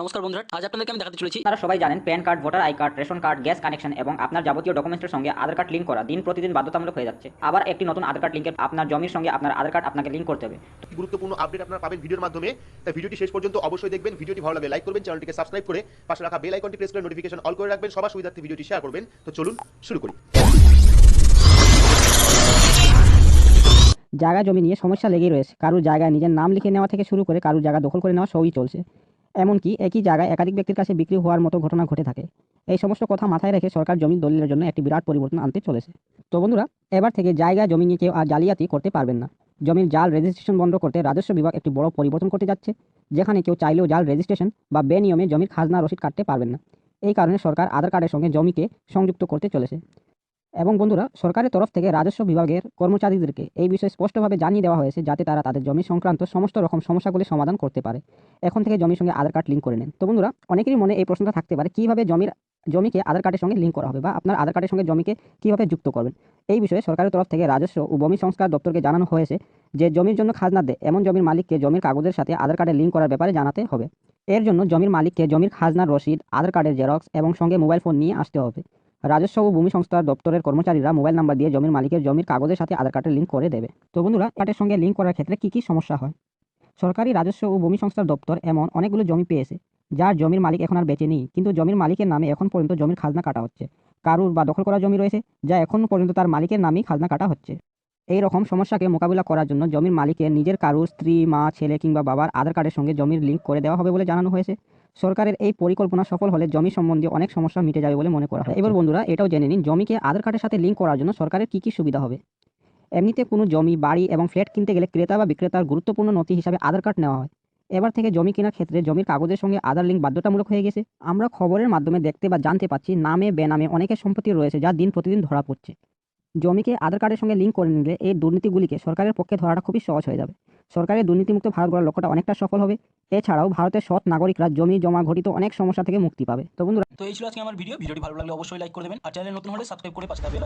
নমস্কার বন্ধুরা আজ আপনাদেরকে আমি দেখাতে চলেছি আপনারা সবাই জানেন PAN card voter I card ration card gas connection এবং আপনার যাবতীয় ডকুমেন্টের সঙ্গে আধার কার্ড লিঙ্ক করা দিন প্রতিদিন বাধ্যতামূলক হয়ে যাচ্ছে। আবার একটি নতুন আধার কার্ড লিঙ্কের আপনার জমির সঙ্গে আপনার আধার কার্ড আপনাকে লিঙ্ক করতে হবে। গুরুত্বপূর্ণ আপডেট আপনারা পাবেন ভিডিওর মাধ্যমে। তাই ভিডিওটি শেষ পর্যন্ত অবশ্যই দেখবেন। ভিডিওটি ভালো লাগলে লাইক করবেন চ্যানেলটিকে সাবস্ক্রাইব করে পাশে রাখা বেল আইকনটি প্রেস করে নোটিফিকেশন অল করে রাখবেন। সবার সুবিধার্থে ভিডিওটি শেয়ার করবেন। তো চলুন শুরু করি। জায়গা জমি নিয়ে সমস্যা লেগেই রয়েছে। কারোর জায়গায় নিজের নাম লিখে নেওয়া থেকে শুরু করে কারোর জায়গা দখল করে নেওয়া সবই চলছে। এমনকি একই জায়গায় একাধিক ব্যক্তির কাছে বিক্রি হওয়ার মতো ঘটনা ঘটে থাকে। এই সমস্ত কথা মাথায় রেখে সরকার জমি দলিলের জন্য একটি বিরাট পরিবর্তন আনতে চলেছে। তো বন্ধুরা, এবার থেকে জায়গা জমি নিয়ে কেউ আর জালিয়াতি করতে পারবেন না। জমির জাল রেজিস্ট্রেশন বন্ধ করতে রাজস্ব বিভাগ একটি বড় পরিবর্তন করতে যাচ্ছে, যেখানে কেউ চাইলেও জাল রেজিস্ট্রেশন বা বেনিয়মে জমির খাজনা রসিদ কাটতে পারবেন না। এই কারণে সরকার আধার কার্ডের সঙ্গে জমিকে সংযুক্ত করতে চলেছে। এবং বন্ধুরা, সরকারের তরফ থেকে রাজস্ব বিভাগের কর্মচারীদেরকে এই বিষয়ে স্পষ্টভাবে জানিয়ে দেওয়া হয়েছে যাতে তারা তাদের জমি সংক্রান্ত সমস্ত রকম সমস্যাগুলি সমাধান করতে পারে। এখন থেকে জমির সঙ্গে আধার কার্ড লিঙ্ক করে নেন। তো বন্ধুরা, অনেকেরই মনে এই প্রশ্নটা থাকতে পারে, কীভাবে জমির, জমিকে আধার কার্ডের সঙ্গে লিঙ্ক করা হবে বা আপনার আধার কার্ডের সঙ্গে জমিকে কীভাবে যুক্ত করবেন? এই বিষয়ে সরকারের তরফ থেকে রাজস্ব ও ভূমি সংস্কার দপ্তরকে জানানো হয়েছে যে, জমির জন্য খাজনা দেয় এমন জমির মালিককে জমির কাগজের সাথে আধার কার্ডে লিঙ্ক করার ব্যাপারে জানাতে হবে। এর জন্য জমির মালিককে জমির খাজনার রসিদ, আধার কার্ডের জেরক্স এবং সঙ্গে মোবাইল ফোন নিয়ে আসতে হবে। রাজস্ব ও ভূমি সংস্থার দপ্তরের কর্মচারীরা মোবাইল নাম্বার দিয়ে জমির মালিকের জমির কাগজের সাথে আধার কার্ডের লিঙ্ক করে দেবে। তো বন্ধুরা, কার্ডের সঙ্গে লিঙ্ক করার ক্ষেত্রে কী কী সমস্যা হয়? সরকারি রাজস্ব ও ভূমি সংস্থার দপ্তর এমন অনেকগুলো জমি পেয়েছে, যার জমির মালিক এখন আর বেঁচে নেই, কিন্তু জমির মালিকের নামে এখন পর্যন্ত জমির খাজনা কাটা হচ্ছে। কারুর বা দখল করা জমি রয়েছে, যা এখন পর্যন্ত তার মালিকের নামেই খাজনা কাটা হচ্ছে। এই রকম সমস্যাকে মোকাবিলা করার জন্য জমির মালিকের নিজের কারুর স্ত্রী, মা, ছেলে কিংবা বাবার আধার কার্ডের সঙ্গে জমির লিঙ্ক করে দেওয়া হবে বলে জানানো হয়েছে। সরকারের এই পরিকল্পনা সফল হলে জমি সম্বন্ধে অনেক সমস্যা মিটে যাবে বলে মনে করা হয়। এবার বন্ধুরা, এটাও জেনে নিন, জমিকে আধার কার্ডের সাথে লিঙ্ক করার জন্য সরকারের কী কী সুবিধা হবে? এমনিতে কোনো জমি, বাড়ি এবং ফ্ল্যাট কিনতে গেলে ক্রেতা বা বিক্রেতার গুরুত্বপূর্ণ নথি হিসাবে আধার কার্ড নেওয়া হয়। এবার থেকে জমি কেনার ক্ষেত্রে জমির কাগজের সঙ্গে আধার লিঙ্ক বাধ্যতামূলক হয়ে গেছে। আমরা খবরের মাধ্যমে দেখতে বা জানতে পাচ্ছি নামে, বেনামে অনেকের সম্পত্তি রয়েছে যা দিন প্রতিদিন ধরা পড়ছে। জমিকে আধার কার্ডের সঙ্গে লিঙ্ক করে নিলে এই দুর্নীতিগুলিকে সরকারের পক্ষে ধরাটা খুবই সহজ হয়ে যাবে। সরকারের দুর্নীতিমুক্ত ভারত গড়ার লক্ষ্যটা অনেকটা সফল হবে। এছাড়াও ভারতের সৎ নাগরিকরা জমি, জমা, ঘটিত অনেক সমস্যা থেকে মুক্তি পাবে। তো বন্ধুরা, তো এই ছিল আজকে আমার ভিডিও। ভিডিওটি ভালো লাগলে অবশ্যই লাইক করে দেবেন। আর চ্যানেল নতুন হলে সাবস্ক্রাইব করে পাশে থাকবে